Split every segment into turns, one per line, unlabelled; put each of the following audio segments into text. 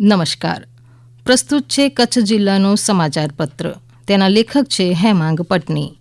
નમસ્કાર. પ્રસ્તુત છે કચ્છ જિલ્લાનું સમાચાર પત્ર તેના લેખક છે હેમાંગ પટની.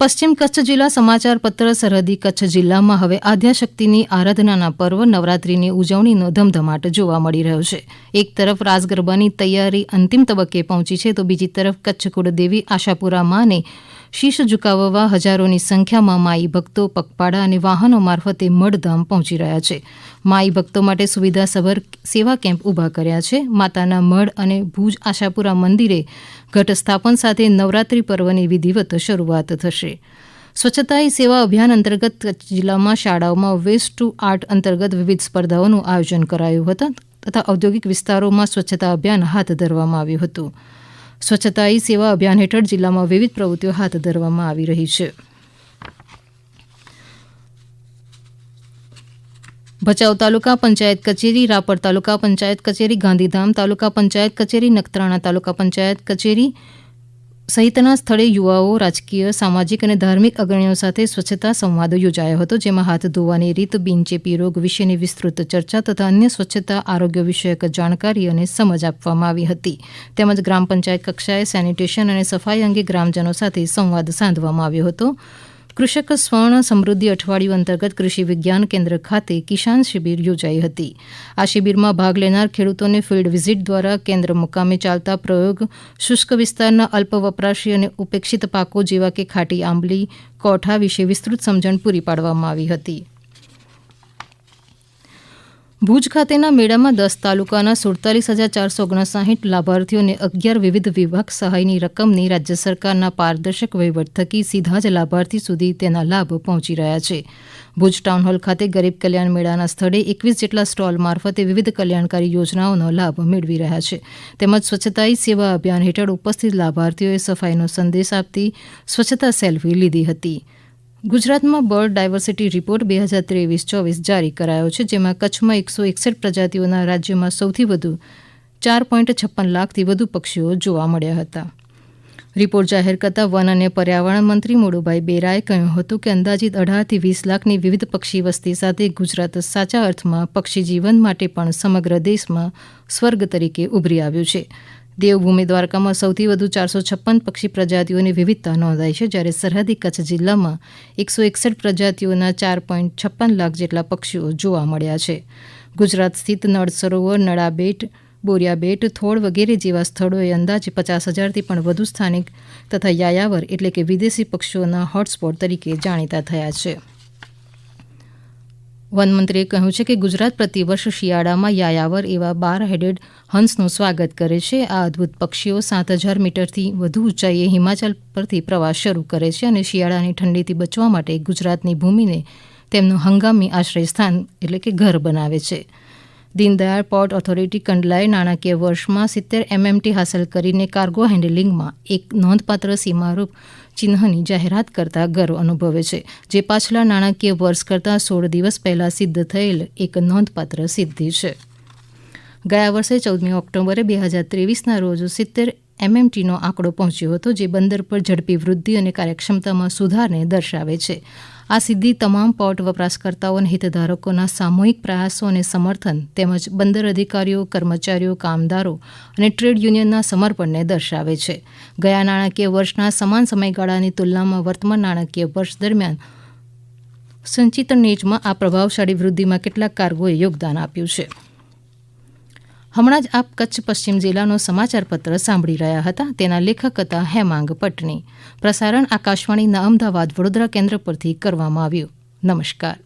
પશ્ચિમ કચ્છ જિલ્લા સમાચાર પત્ર સરહદી કચ્છ જિલ્લામાં હવે આદ્યાશક્તિની આરાધનાના પર્વ નવરાત્રિની ઉજવણીનો ધમધમાટ જોવા મળી રહ્યો છે. એક તરફ રાસ ગરબાની તૈયારી અંતિમ તબક્કે પહોંચી છે તો બીજી તરફ કચ્છ કુળદેવી આશાપુરા માને શીશ ઝુકાવવા હજારોની સંખ્યામાં માઈ ભક્તો પગપાળા અને વાહનો મારફતે મઢધામ પહોંચી રહ્યા છે. માઈ ભક્તો માટે સુવિધાસભર સેવા કેમ્પ ઊભા કર્યા છે. માતાના મઢ અને ભુજ આશાપુરા મંદિરે ઘટ સ્થાપન સાથે નવરાત્રિ પર્વની વિધિવત શરૂઆત થશે. સ્વચ્છતા સેવા અભિયાન અંતર્ગત કચ્છ જિલ્લામાં શાળાઓમાં વેસ્ટ ટુ આર્ટ અંતર્ગત વિવિધ સ્પર્ધાઓનું આયોજન કરાયું હતું તથા ઔદ્યોગિક વિસ્તારોમાં સ્વચ્છતા અભિયાન હાથ ધરવામાં આવ્યું હતું. સ્વચ્છતા સેવા અભિયાન હેઠળ જિલ્લામાં વિવિધ પ્રવૃત્તિઓ હાથ ધરવામાં આવી રહી છે. ભચાઉ તાલુકા પંચાયત કચેરી, રાપર તાલુકા પંચાયત કચેરી, ગાંધીધામ તાલુકા પંચાયત કચેરી, નખત્રાણા તાલુકા પંચાયત કચેરી સહિતના સ્થળે યુવાઓ, રાજકીય, સામાજિક અને ધાર્મિક અગ્રણીઓ સાથે સ્વચ્છતા સંવાદ યોજાયો હતો, જેમાં હાથ ધોવાની રીત, બિનચેપી રોગ વિશેની વિસ્તૃત ચર્ચા તથા અન્ય સ્વચ્છતા, આરોગ્ય વિષયક જાણકારી અને સમજ આપવામાં આવી હતી. તેમજ ગ્રામ પંચાયત કક્ષાએ સેનિટેશન અને સફાઈ અંગે ગ્રામજનો સાથે સંવાદ સાધવામાં આવ્યો હતો. કૃષક સ્વર્ણ સમૃદ્ધિ અઠવાડિયું અંતર્ગત કૃષિ વિજ્ઞાન કેન્દ્ર ખાતે કિસાન શિબિર યોજાઈ હતી. આ શિબિરમાં ભાગ લેનાર ખેડૂતોને ફિલ્ડ વિઝિટ દ્વારા કેન્દ્ર મુકામે ચાલતા પ્રયોગ, શુષ્ક વિસ્તારના અલ્પ વપરાશી અને ઉપેક્ષિત પાકો જેવા કે ખાટી આંબલી, કોઠા વિશે વિસ્તૃત સમજણ પૂરી પાડવામાં આવી હતી. ભુજ ખાતેના મેળામાં દસ તાલુકાના સુડતાલીસ હજાર ચારસો ઓગણસાઠ લાભાર્થીઓને અગિયાર વિવિધ વિભાગ સહાયની રકમની રાજ્ય સરકારના પારદર્શક વહીવટ થકી સીધા જ લાભાર્થી સુધી તેના લાભ પહોંચી રહ્યા છે. ભુજ ટાઉનહોલ ખાતે ગરીબ કલ્યાણ મેળાના સ્થળે એકવીસ જેટલા સ્ટોલ મારફતે વિવિધ કલ્યાણકારી યોજનાઓનો લાભ મેળવી રહ્યા છે. તેમજ સ્વચ્છતા સેવા અભિયાન હેઠળ ઉપસ્થિત લાભાર્થીઓએ સફાઈનો સંદેશ આપતી સ્વચ્છતા સેલ્ફી લીધી હતી. ગુજરાતમાં બર્ડ ડાયવર્સિટી રિપોર્ટ બે હજાર ત્રેવીસ ચોવીસ જારી કરાયો છે, જેમાં કચ્છમાં એકસો એકસઠ પ્રજાતિઓના રાજ્યમાં સૌથી વધુ ચાર પોઈન્ટ છપ્પન લાખથી વધુ પક્ષીઓ જોવા મળ્યા હતા. રિપોર્ટ જાહેર કરતાં વન અને પર્યાવરણ મંત્રી મોડુભાઈ બેરાએ કહ્યું હતું કે અંદાજિત અઢારથી વીસ લાખની વિવિધ પક્ષી વસ્તી સાથે ગુજરાત સાચા અર્થમાં પક્ષી જીવન માટે પણ સમગ્ર દેશમાં સ્વર્ગ તરીકે ઉભરી આવ્યું છે. દેવભૂમિ દ્વારકામાં સૌથી વધુ ચારસો છપ્પન પક્ષી પ્રજાતિઓની વિવિધતા નોંધાઈ છે, જ્યારે સરહદી કચ્છ જિલ્લામાં એકસો એકસઠ પ્રજાતિઓના ચાર પોઈન્ટ છપ્પન લાખ જેટલા પક્ષીઓ જોવા મળ્યા છે. ગુજરાત સ્થિત નળ સરોવર, નળાબેટ, બોરિયાબેટ, થોળ વગેરે જેવા સ્થળોએ અંદાજે પચાસ હજારથી પણ વધુ સ્થાનિક તથા યાયાવર એટલે કે વિદેશી પક્ષીઓના હોટસ્પોટ તરીકે જાણીતા થયા છે. વનમંત્રીએ કહ્યું છે કે ગુજરાત પ્રતિવર્ષ શિયાળામાં યાયાવર એવા બાર હેડેડ હંસનું સ્વાગત કરે છે. આ અદ્ભુત પક્ષીઓ સાત હજાર મીટરથી વધુ ઊંચાઈએ હિમાચલ પરથી પ્રવાસ શરૂ કરે છે અને શિયાળાની ઠંડીથી બચવા માટે ગુજરાતની ભૂમિને તેમનું હંગામી આશ્રય સ્થાન એટલે કે ઘર બનાવે છે. દીનદયાળ પોર્ટ ઓથોરિટી કંડલાએ નાણાકીય વર્ષમાં સિત્તેર એમએમટી હાંસલ કરીને કાર્ગો હેન્ડલિંગમાં એક નોંધપાત્ર સીમારૂપ ચિહ્નની જાહેરાત કરતા ગર્વ અનુભવે છે, જે પાછલા નાણાકીય વર્ષ કરતાં સોળ દિવસ પહેલા સિદ્ધ થયેલ એક નોંધપાત્ર સિદ્ધિ છે. ગયા વર્ષે ચૌદમી ઓક્ટોબરે બે હજાર ત્રેવીસના રોજ સિત્તેર એમએમટીનો આંકડો પહોંચ્યો હતો, જે બંદર પર ઝડપી વૃદ્ધિ અને કાર્યક્ષમતામાં સુધારને દર્શાવે છે. આ સિદ્ધિ તમામ પોર્ટ વપરાશકર્તાઓ અને હિતધારકોના સામૂહિક પ્રયાસો અને સમર્થન તેમજ બંદર અધિકારીઓ, કર્મચારીઓ, કામદારો અને ટ્રેડ યુનિયનના સમર્પણને દર્શાવે છે. ગયા નાણાકીય વર્ષના સમાન સમયગાળાની તુલનામાં વર્તમાન નાણાકીય વર્ષ દરમિયાન સંચિત નેજમાં આ પ્રભાવશાળી વૃદ્ધિમાં કેટલાક કાર્ગોએ યોગદાન આપ્યું છે. હમણાં જ આપ કચ્છ પશ્ચિમ જિલ્લાનો સમાચારપત્ર સાંભળી રહ્યા હતા. તેના લેખક હતા હેમાંગ પટની. પ્રસારણ આકાશવાણીના અમદાવાદ વડોદરા કેન્દ્ર પરથી કરવામાં આવ્યું. નમસ્કાર.